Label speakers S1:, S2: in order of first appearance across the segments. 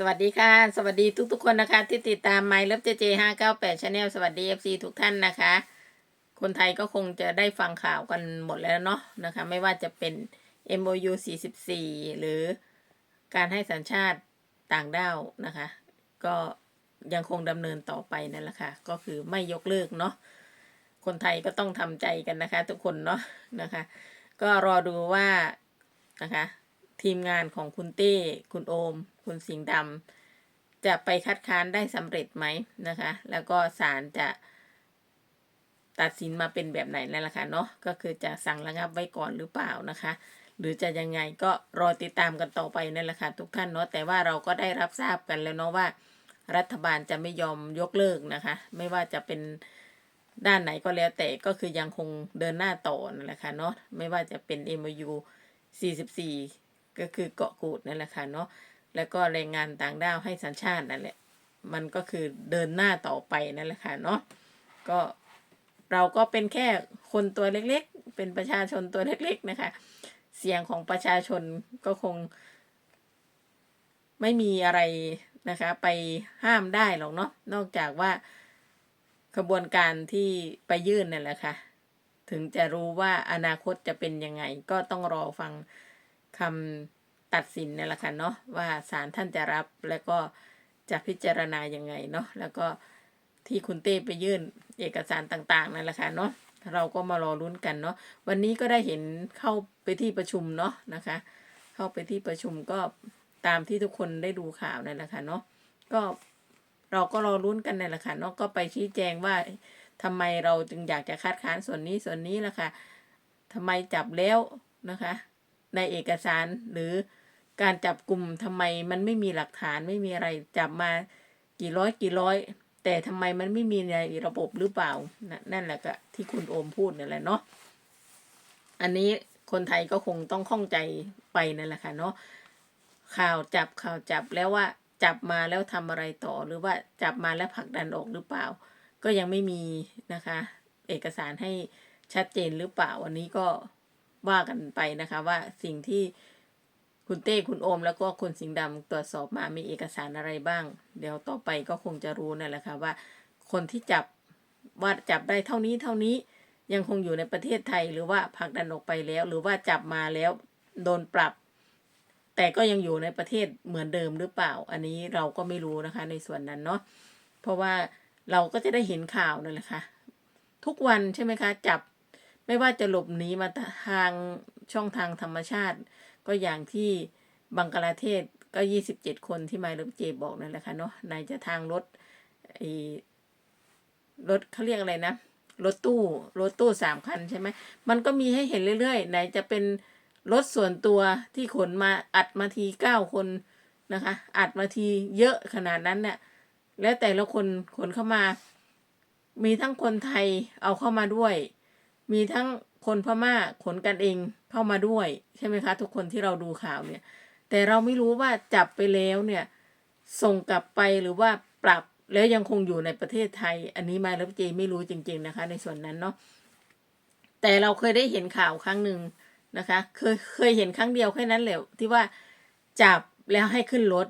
S1: สวัสดีค่ะ สวัสดีทุกๆคนนะคะ ที่ติดตาม My Love JJ 598 Channel สวัสดี FC ทุกท่านนะคะ คนไทยก็คงจะได้ฟังข่าวกันหมดแล้วเนาะนะคะ ไม่ว่าจะเป็น MOU 44 หรือการให้สัญชาติต่างด้าวนะคะ ก็ยังคงดำเนินต่อไปนั่นแหละค่ะ ก็คือไม่ยกเลิกเนาะคนไทยก็ต้องทำใจกันนะคะ ทุกคนเนาะนะคะ ก็รอดูว่านะคะ ทีมงานของคุณเต้ คุณโอม คุณสิงห์ดำจะไปคัดค้านได้สำเร็จไหมนะคะ แล้วก็ศาลจะตัดสินมาเป็นแบบไหนนั่นแหละค่ะเนาะก็คือจะสั่งระงับไว้ก่อนหรือเปล่านะคะ หรือจะยังไงก็รอติดตามกันต่อไปนั่นแหละค่ะทุกท่านเนาะแต่ว่าเราก็ได้รับทราบกันแล้วเนาะว่า รัฐบาลจะไม่ยอมยกเลิกนะคะ ไม่ว่าจะเป็นด้านไหนก็แล้วแต่ก็คือยังคงเดินหน้าต่อนั่นแหละค่ะเนาะไม่ว่าจะเป็น MOU 44 ก็คือเกาะกูดนั่นแหละค่ะเนาะแล้วก็แรงงานต่างด้าวให้สัญชาตินั่นแหละมันก็คือเดินหน้าต่อไปนั่นแหละค่ะเนาะก็เราก็เป็นแค่คนตัวเล็กๆ เป็นประชาชนตัวเล็กๆนะคะ เสียงของประชาชนก็คง ไม่มีอะไรนะคะ ไปห้ามได้หรอกเนาะนอกจากว่าขบวนการที่ไปยื่นนั่นแหละค่ะ ถึงจะรู้ว่าอนาคตจะเป็นยังไง ก็ต้องรอฟัง คำตัดสินนี่แหละค่ะเนาะว่าศาลท่านจะรับแล้วก็จะพิจารณายังไงเนาะแล้วก็ที่คุณเต้ไปยื่นเอกสารต่างๆนั่นแหละค่ะเนาะเราก็มารอรุ้นกันเนาะวันนี้ก็ได้เห็นเข้าไปที่ประชุมเนาะนะคะ เข้าไปที่ประชุมก็ตามที่ทุกคนได้ดูข่าวนั่นแหละค่ะเนาะก็เราก็รอรุ้นกันนั่นแหละค่ะเนาะก็ไปชี้แจงว่าทำไมเราจึงอยากจะคัดค้านส่วนนี้ส่วนนี้ล่ะค่ะทำไมจับแล้วนะคะ ในเอกสารหรือการจับกลุ่มทำไมมันไม่มีหลักฐานไม่มีอะไรจับมากี่ร้อยกี่ร้อย แต่ทำไมมันไม่มีในระบบหรือเปล่า นั่นแหละก็ที่คุณโอมพูดนั่นแหละเนาะอันนี้คนไทยก็คงต้องข้องใจไปนั่นแหละค่ะเนาะข่าวจับข่าวจับแล้วว่าจับมาแล้วทำอะไรต่อหรือว่าจับมาแล้วผลักดันออกหรือเปล่า ก็ยังไม่มีนะคะ เอกสารให้ชัดเจนหรือเปล่า วันนี้ก็ ว่ากันไปนะคะว่าสิ่งที่คุณเต้คุณโอม แล้วก็คุณสิงห์ดำตรวจสอบมามีเอกสารอะไรบ้าง เดี๋ยวต่อไปก็คงจะรู้นั่นแหละค่ะว่า คนที่จับว่าจับได้เท่านี้เท่านี้ยังคงอยู่ในประเทศไทยหรือว่าผลักดันออกไปแล้ว หรือว่าจับมาแล้วโดนปรับ แต่ก็ยังอยู่ในประเทศเหมือนเดิมหรือเปล่า อันนี้เราก็ไม่รู้นะคะ ในส่วนนั้นเนาะเพราะว่าเราก็จะได้เห็นข่าวนั่นแหละค่ะทุกวันใช่ไหมคะ จับ ไม่ว่าจะหลบหนีมาทางช่องทางธรรมชาติ ก็อย่างที่บังกลาเทศก็ยี่สิบเจ็ดคนที่มาเลิฟเจบอกนั่นแหละค่ะเนาะไหนจะทางรถไอ้รถเขาเรียกอะไรนะรถตู้รถตู้สามคันใช่ไหมมันก็มีให้เห็นเรื่อยๆ ไหนจะเป็นรถส่วนตัวที่ขนมาอัดมาทีเก้าคนนะคะ อัดมาทีเยอะขนาดนั้นเนี่ยแล้วแต่ละคนขนเข้ามา มีทั้งคนไทยเอาเข้ามาด้วย มีทั้งคนพม่าขนกันเองเข้ามาด้วย ใช่ไหมคะ ทุกคนที่เราดูข่าวเนี่ย แต่เราไม่รู้ว่าจับไปแล้วเนี่ย ส่งกลับไปหรือว่าปรับแล้วยังคงอยู่ในประเทศไทย อันนี้มาแล้วเจไม่รู้จริง ๆนะคะ ในส่วนนั้นเนาะแต่เราเคยได้เห็นข่าวครั้งหนึ่งนะคะ เคยเคยเห็นครั้งเดียวแค่นั้นแหละที่ว่าจับแล้วให้ขึ้นรถ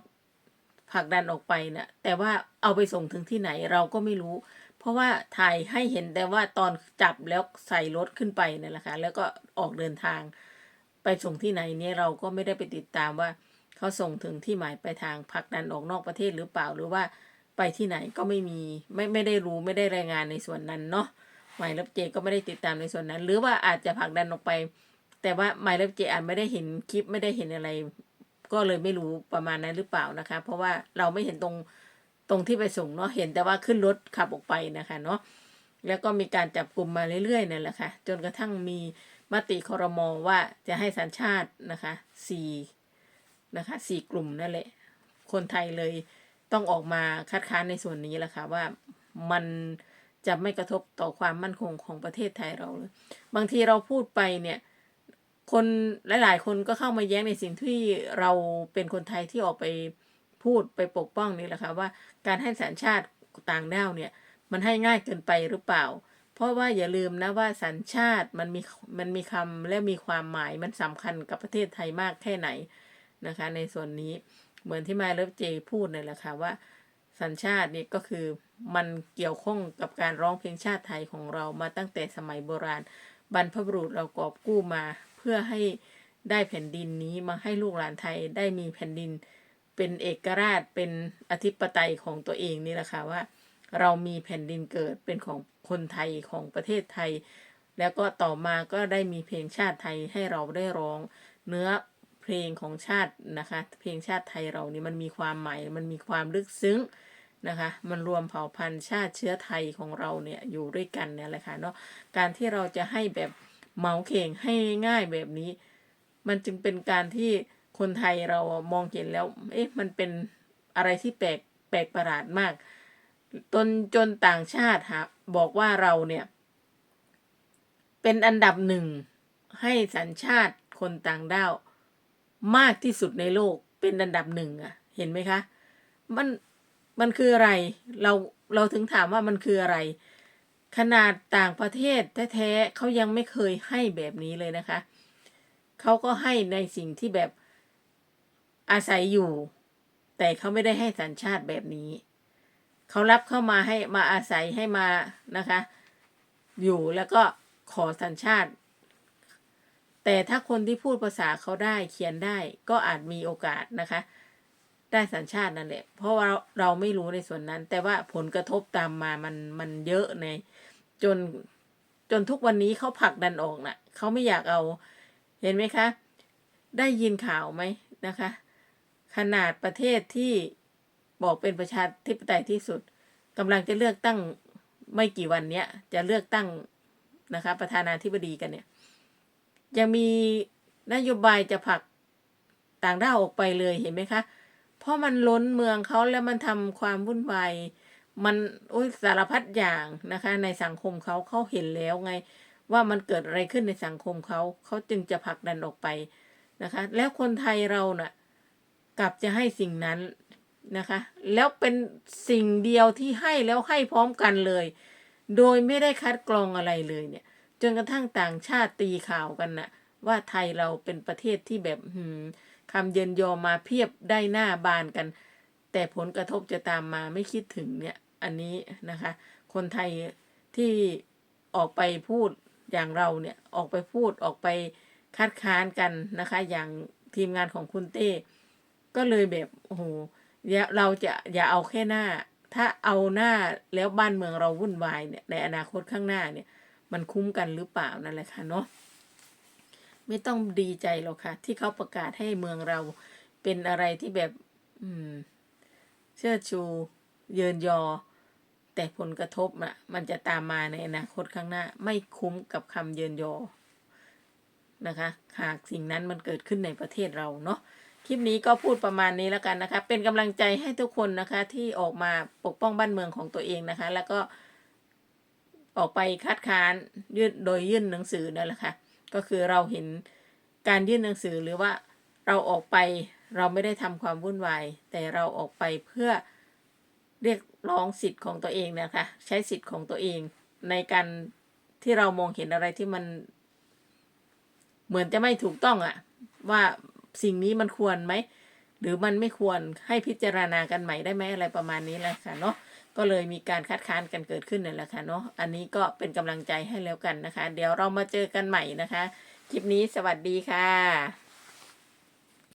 S1: ผลักดันออกไปเนะ่ะแต่ว่าเอาไปส่งถึงที่ไหนเราก็ไม่รู้ ราะว่าถ่ายให้เห็นแต่ว่าตอนจับแล้วใส่รถขึ้นไปนั่แหละค่ะแล้วก็ออกเดินทางไปส่งที่ไหนเนี่ยเราก็ไม่ได้ไปติดตามว่าเขาส่งถึงที่หมายไปลายทางผลักดันออกนอกประเทศหรือเปล่าหรือว่าไปที่ไหนก็ไม่มีไม่ไม่ได้รู้ไม่ได้รายงานในส่วนนั้นเนาะหมายรับเจก็ไม่ได้ติดตามในส่วนนั้น หรือว่าอาจจะผักดันออกไป แต่ว่าหมายรับเจอาจไม่ได้เห็นคลิปไม่ได้เห็นอะไร ก็เลยไม่รู้ประมาณนั้นหรือเปล่านะคะ เพราะว่าเราไม่เห็นตรง ตรงที่ไปส่งเนาะเห็นแต่ว่าขึ้นรถขับออกไปนะคะเนาะแล้วก็มีการจับกลุ่มมาเรื่อยๆนั่นแหละค่ะ จนกระทั่งมีมติคอรมอว่าจะให้สัญชาตินะคะสี่นะคะสี่กลุ่มนั่นแหละ คนไทยเลยต้องออกมาคัดค้านในส่วนนี้แหละค่ะว่ามันจะไม่กระทบต่อความมั่นคงของประเทศไทยเราเลยบางทีเราพูดไปเนี่ยคนหลาย ๆ คนก็เข้ามาแย้งในสิ่งที่เราเป็นคนไทยที่ออกไป พูดไปปกป้องนี่แหละค่ะว่าการให้สัญชาติต่างด้าวเนี่ยมันให้ง่ายเกินไปหรือเปล่า เพราะว่าอย่าลืมนะว่าสัญชาติมันมีมันมีคำและมีความหมายมันสำคัญกับประเทศไทยมากแค่ไหนนะคะ ในส่วนนี้เหมือนที่มาเลิฟเจพูดเนี่ยแหละค่ะว่าสัญชาตินี่ก็คือมันเกี่ยวข้องกับการร้องเพลงชาติไทยของเรามาตั้งแต่สมัยโบราณ บรรพบุรุษเรากอบกู้มา เพื่อให้ได้แผ่นดินนี้มาให้ลูกหลานไทยได้มีแผ่นดิน เป็นเอกราชเป็นอธิปไตยของตัวเองนี่แหละค่ะว่า เรามีแผ่นดินเกิดเป็นของคนไทยของประเทศไทย แล้วก็ต่อมาก็ได้มีเพลงชาติไทยให้เราได้ร้อง เนื้อเพลงของชาตินะคะ เพลงชาติไทยเรานี่มันมีความหมายมันมีความลึกซึ้งนะคะมันรวมเผ่าพันธุ์ชาติเชื้อไทยของเราเนี่ยอยู่ด้วยกันเนี่ยแหละค่ะเนาะการที่เราจะให้แบบเหมาเข่งให้ง่ายแบบนี้ มันจึงเป็นการที่ คนไทยเรามองเห็นแล้ว เอ๊ะ มันเป็นอะไรที่แปลกแปลกประหลาดมากจนจนต่างชาติฮะบอกว่าเราเนี่ย เป็นอันดับหนึ่งให้สัญชาติคนต่างด้าวมากที่สุดในโลกเป็นอันดับหนึ่งอะเห็นไหมคะ มันมันคืออะไร เราเราถึงถามว่ามันคืออะไร ขนาดต่างประเทศแท้ๆเขายังไม่เคยให้แบบนี้เลยนะคะ เขาก็ให้ในสิ่งที่แบบ อาศัยอยู่ แต่เขาไม่ได้ให้สัญชาติแบบนี้ เขารับเข้ามาให้มาอาศัยให้มานะคะ อยู่แล้วก็ขอสัญชาติ แต่ถ้าคนที่พูดภาษาเขาได้เขียนได้ก็อาจมีโอกาสนะคะ ได้สัญชาตินั่นแหละ เพราะว่าเราไม่รู้ในส่วนนั้น แต่ว่าผลกระทบตามมามันมันเยอะในจนจนทุกวันนี้เขาผลักดันออกนะ่ะเขาไม่อยากเอา เห็นไหมคะ ได้ยินข่าวไหมนะคะ ขนาดประเทศที่บอกเป็นประชาธิปไตยที่สุดกำลังจะเลือกตั้งไม่กี่วันเนี้ย จะเลือกตั้งนะคะ ประธานาธิบดีกันเนี่ย ยังมีนโยบายจะผลักต่างด้าวออกไปเลยเห็นไหมคะ เพราะมันล้นเมืองเขาแล้วมันทำความวุ่นวายมันโอ้ยสารพัดอย่างนะคะ ในสังคมเขาเขาเห็นแล้วไง ว่ามันเกิดอะไรขึ้นในสังคมเขาเขาจึงจะผลักดันออกไปนะคะ แล้วคนไทยเราน่ะ กลับจะให้สิ่งนั้นนะคะ แล้วเป็นสิ่งเดียวที่ให้แล้วให้พร้อมกันเลย โดยไม่ได้คัดกรองอะไรเลยเนี่ย จนกระทั่งต่างชาติตีข่าวกันนะ่ะ ว่าไทยเราเป็นประเทศที่แบบหืมคำเยินยอมาเพียบได้หน้าบานกัน แต่ผลกระทบจะตามมาไม่คิดถึงเนี่ย อันนี้นะคะ คนไทยที่ออกไปพูดอย่างเราเนี่ยออกไปพูดออกไปคัดค้านกันนะคะ อย่างทีมงานของคุณเต้ ก็เลยแบบโอ้โหเราจะอย่าเอาแค่หน้า ถ้าเอาหน้าแล้วบ้านเมืองเราวุ่นวายเนี่ยในอนาคตข้างหน้าเนี่ย มันคุ้มกันหรือเปล่านั่นแหละค่ะเนาะไม่ต้องดีใจหรอกค่ะ ที่เขาประกาศให้เมืองเราเป็นอะไรที่แบบ อืม เชื่อชู เยินยอ แต่ผลกระทบอะมันจะตามมาในอนาคตข้างหน้า ไม่คุ้มกับคำเยินยอนะคะ หากสิ่งนั้นมันเกิดขึ้นในประเทศเราเนาะ คลิปนี้ก็พูดประมาณนี้แล้วกันนะคะ เป็นกำลังใจให้ทุกคนนะคะ ที่ออกมาปกป้องบ้านเมืองของตัวเองนะคะ แล้วก็ออกไปคัดค้านยื่นโดยยื่นหนังสือนั่นแหละค่ะก็คือเราเห็นการยื่นหนังสือหรือว่าเราออกไปเราไม่ได้ทำความวุ่นวาย แต่เราออกไปเพื่อเรียกร้องสิทธิ์ของตัวเองนะคะ ใช้สิทธิ์ของตัวเองในการที่เรามองเห็นอะไรที่มัน เหมือนจะไม่ถูกต้องอะว่า สิ่งนี้มันควรไหม หรือมันไม่ควรให้พิจารณากันใหม่ได้ไหมอะไรประมาณนี้แหละค่ะเนาะก็เลยมีการคัดค้านกันเกิดขึ้นนี่แหละค่ะเนาะอันนี้ก็เป็นกำลังใจให้แล้วกันนะคะ เดี๋ยวเรามาเจอกันใหม่นะคะ คลิปนี้สวัสดีค่ะ